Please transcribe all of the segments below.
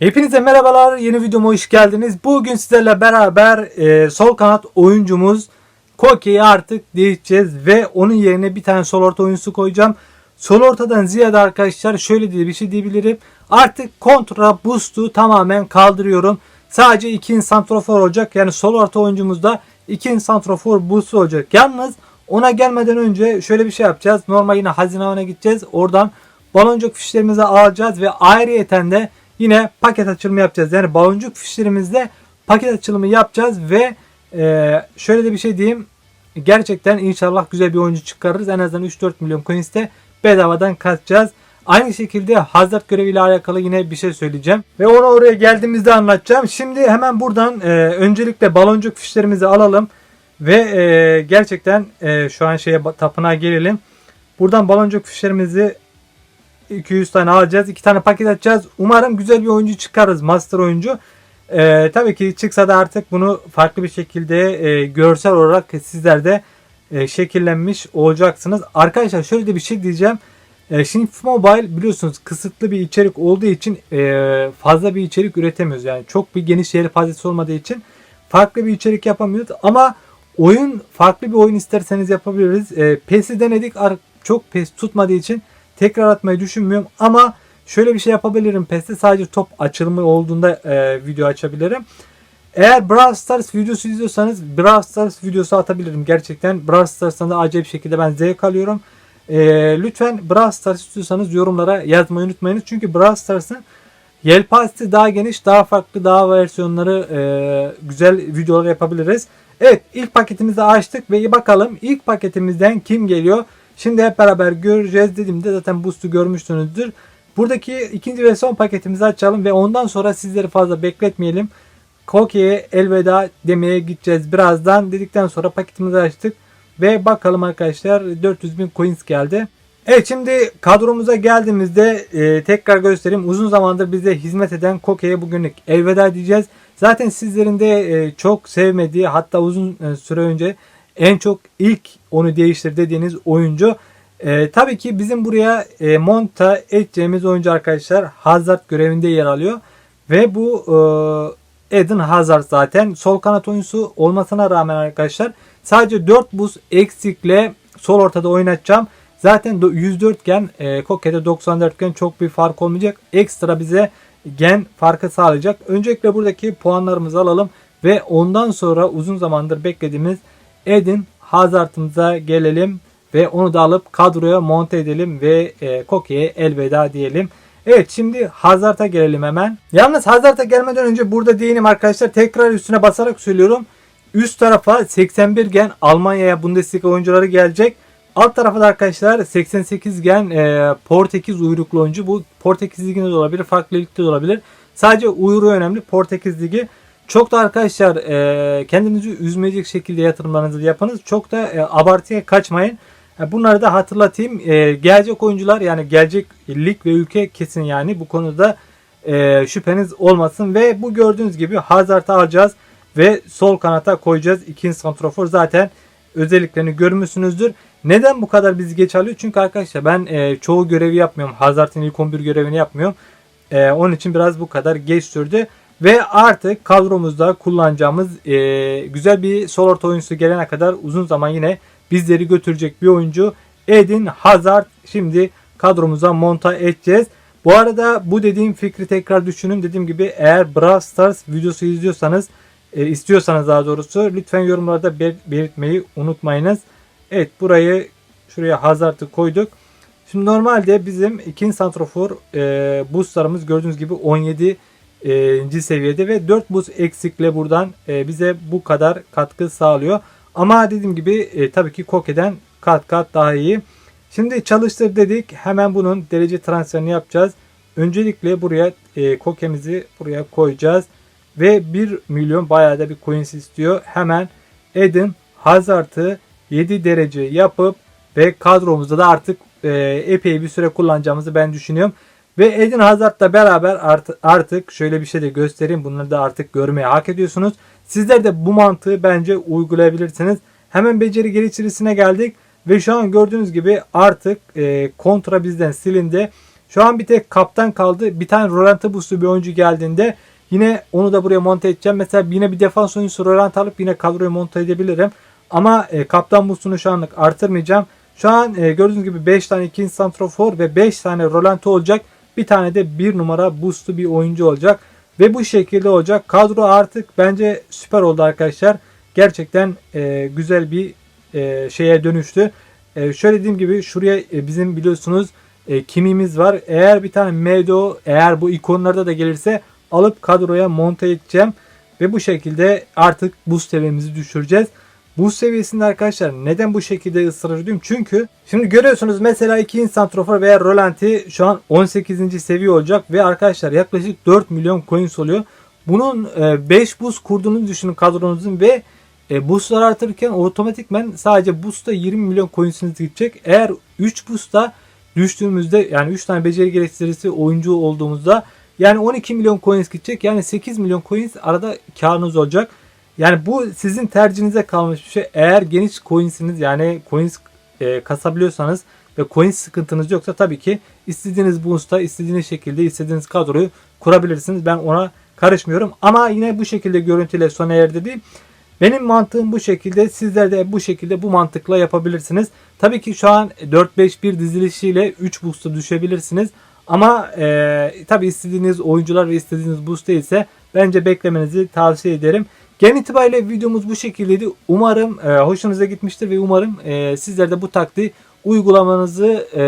Hepinize merhabalar. Yeni videoma hoş geldiniz. Bugün sizlerle beraber e, sol kanat oyuncumuz Koke'yi artık değişeceğiz ve onun yerine bir tane sol orta oyuncusu koyacağım. Sol ortadan ziyade arkadaşlar şöyle diye bir şey diyebilirim. Artık kontra boost'u tamamen kaldırıyorum. Sadece iki santrofor olacak. Yani sol orta oyuncumuzda iki santrofor boost'u olacak. Yalnız ona gelmeden önce şöyle bir şey yapacağız. Normal yine hazine gideceğiz. Oradan baloncuk fişlerimizi alacağız ve ayrıyeten de yine paket açılımı yapacağız. Yani baloncuk fişlerimizde paket açılımı yapacağız ve e, şöyle de bir şey diyeyim. Gerçekten inşallah güzel bir oyuncu çıkarırız. En azından 3-4 milyon coins de bedavadan kaçacağız. Aynı şekilde Hazard göreviyle alakalı yine bir şey söyleyeceğim. Ve onu oraya geldiğimizde anlatacağım. Şimdi hemen buradan e, öncelikle baloncuk fişlerimizi alalım. Ve e, gerçekten e, şu an şeye tapınağa gelelim. Buradan baloncuk fişlerimizi 200 tane alacağız. 2 tane paket açacağız. Umarım güzel bir oyuncu çıkarız. Master oyuncu. Ee, tabii ki çıksa da artık bunu farklı bir şekilde e, görsel olarak sizler de e, şekillenmiş olacaksınız. Arkadaşlar şöyle de bir şey diyeceğim. E, şimdi Mobile biliyorsunuz kısıtlı bir içerik olduğu için e, fazla bir içerik üretemiyoruz. Yani çok bir geniş yelpazesi olmadığı için farklı bir içerik yapamıyoruz. Ama oyun farklı bir oyun isterseniz yapabiliriz. E, PES'i denedik. Çok PES tutmadığı için tekrar atmayı düşünmüyorum ama şöyle bir şey yapabilirim. PES'te sadece top açılımı olduğunda e, video açabilirim. Eğer Brawl Stars videosu izliyorsanız Brawl Stars videosu atabilirim gerçekten. Brawl Stars'tan da acayip şekilde ben zevk alıyorum. E, lütfen Brawl Stars istiyorsanız yorumlara yazmayı unutmayınız. Çünkü Brawl Stars'ın yelpazesi daha geniş, daha farklı, daha versiyonları e, güzel videolar yapabiliriz. Evet ilk paketimizi açtık ve bakalım ilk paketimizden kim geliyor? Şimdi hep beraber göreceğiz dediğimde zaten boost'u görmüşsünüzdür. Buradaki ikinci ve son paketimizi açalım ve ondan sonra sizleri fazla bekletmeyelim. Koke'ye elveda demeye gideceğiz birazdan dedikten sonra paketimizi açtık. Ve bakalım arkadaşlar 400 bin coins geldi. Evet şimdi kadromuza geldiğimizde e, tekrar göstereyim. Uzun zamandır bize hizmet eden Koke'ye bugünlük elveda diyeceğiz. Zaten sizlerin de e, çok sevmediği hatta uzun e, süre önce en çok ilk onu değiştir dediğiniz oyuncu. E, tabii ki bizim buraya e, monta edeceğimiz oyuncu arkadaşlar Hazard görevinde yer alıyor. Ve bu e, Eden Hazard zaten sol kanat oyuncusu olmasına rağmen arkadaşlar sadece 4 buz eksikle sol ortada oynatacağım. Zaten 104 gen e, Koke'de 94 gen çok bir fark olmayacak. Ekstra bize gen farkı sağlayacak. Öncelikle buradaki puanlarımızı alalım ve ondan sonra uzun zamandır beklediğimiz Eden Hazard'ımıza gelelim ve onu da alıp kadroya monte edelim ve e, Koke'ye elveda diyelim. Evet şimdi Hazard'a gelelim hemen. Yalnız Hazard'a gelmeden önce burada değinim arkadaşlar. Tekrar üstüne basarak söylüyorum. Üst tarafa 81 gen Almanya'ya Bundesliga oyuncuları gelecek. Alt tarafa da arkadaşlar 88 gen e, Portekiz uyruklu oyuncu. Bu Portekiz liginde de olabilir, farklı ligde de olabilir. Sadece uyruğu önemli. Portekiz ligi çok da arkadaşlar e, kendinizi üzmeyecek şekilde yatırımlarınızı yapınız. Çok da e, abartıya kaçmayın. E, bunları da hatırlatayım. E, gelecek oyuncular yani gelecek lig ve ülke kesin yani bu konuda e, şüpheniz olmasın. Ve bu gördüğünüz gibi Hazard'ı alacağız ve sol kanata koyacağız. İkinci santrofor zaten özelliklerini görmüşsünüzdür. Neden bu kadar bizi geç alıyor? Çünkü arkadaşlar ben e, çoğu görevi yapmıyorum. Hazard'ın ilk 11 görevini yapmıyorum. E, onun için biraz bu kadar geç sürdü. Ve artık kadromuzda kullanacağımız e, güzel bir sol orta oyuncusu gelene kadar uzun zaman yine bizleri götürecek bir oyuncu Eden Hazard şimdi kadromuza monta edeceğiz. Bu arada bu dediğim fikri tekrar düşünün. Dediğim gibi eğer Brawl Stars videosu izliyorsanız e, istiyorsanız daha doğrusu lütfen yorumlarda belirtmeyi unutmayınız. Evet burayı şuraya Hazard'ı koyduk. Şimdi normalde bizim ikinci santrofor e, boostlarımız gördüğünüz gibi 17 e, seviyede ve 4 buz eksikle buradan e, bize bu kadar katkı sağlıyor. Ama dediğim gibi e, tabii ki Koke'den kat kat daha iyi. Şimdi çalıştır dedik. Hemen bunun derece transferini yapacağız. Öncelikle buraya e, Koke'mizi buraya koyacağız. Ve 1 milyon bayağı da bir coins istiyor. Hemen Eden Hazard'ı 7 derece yapıp ve kadromuzda da artık e, epey bir süre kullanacağımızı ben düşünüyorum. Ve Eden Hazard'la beraber art, artık şöyle bir şey de göstereyim. Bunları da artık görmeye hak ediyorsunuz. Sizler de bu mantığı bence uygulayabilirsiniz. Hemen beceri geliştirisine geldik. Ve şu an gördüğünüz gibi artık e, kontra bizden silindi. Şu an bir tek kaptan kaldı. Bir tane Rolanta boostlu bir oyuncu geldiğinde yine onu da buraya monte edeceğim. Mesela yine bir defans oyuncusu Rolanta alıp yine kadroya monte edebilirim. Ama e, kaptan boostunu şu anlık artırmayacağım. Şu an e, gördüğünüz gibi 5 tane ikinci santrofor ve 5 tane Rolanta olacak. Bir tane de 1 numara boostlu bir oyuncu olacak. Ve bu şekilde olacak. Kadro artık bence süper oldu arkadaşlar. Gerçekten e, güzel bir e, şeye dönüştü. E, şöyle dediğim gibi şuraya e, bizim biliyorsunuz e, kimimiz var. Eğer bir tane Medo eğer bu ikonlarda da gelirse alıp kadroya monte edeceğim. Ve bu şekilde artık boost seviyemizi düşüreceğiz. Boost seviyesinde arkadaşlar neden bu şekilde ısrar ediyorum? Çünkü şimdi görüyorsunuz mesela 2 santrofor veya Rolanti şu an 18. seviye olacak ve arkadaşlar yaklaşık 4 milyon coins oluyor. Bunun 5 boost kurduğunu düşünün kadronuzun ve e, boostlar artırırken otomatikmen sadece boost'a 20 milyon coinsiniz gidecek. Eğer 3 boost'a düştüğümüzde yani 3 tane beceri gerektirisi oyuncu olduğumuzda yani 12 milyon coins gidecek. Yani 8 milyon coins arada karınız olacak. Yani bu sizin tercihinize kalmış bir şey. Eğer geniş coinsiniz yani coins e, kasabiliyorsanız ve coins sıkıntınız yoksa tabii ki istediğiniz boost'a istediğiniz şekilde istediğiniz kadroyu kurabilirsiniz. Ben ona karışmıyorum. Ama yine bu şekilde görüntüyle sona erdi değil. Benim mantığım bu şekilde. Sizler de bu şekilde bu mantıkla yapabilirsiniz. Tabii ki şu an 4-5-1 dizilişiyle 3 boost'a düşebilirsiniz. Ama e, tabii istediğiniz oyuncular ve istediğiniz boost değilse bence beklemenizi tavsiye ederim. Genel itibariyle videomuz bu şekildeydi. Umarım e, hoşunuza gitmiştir ve umarım e, sizler de bu taktiği uygulamanızı e,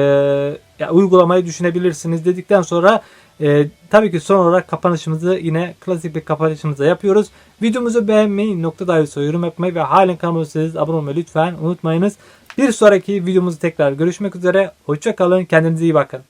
ya, uygulamayı düşünebilirsiniz dedikten sonra e, tabii ki son olarak kapanışımızı yine klasik bir kapanışımızda yapıyoruz. Videomuzu beğenmeyi, nokta dahi yorum yapmayı ve halen kanalıma abone olmayı lütfen unutmayınız. Bir sonraki videomuzda tekrar görüşmek üzere. Hoşçakalın. Kendinize iyi bakın.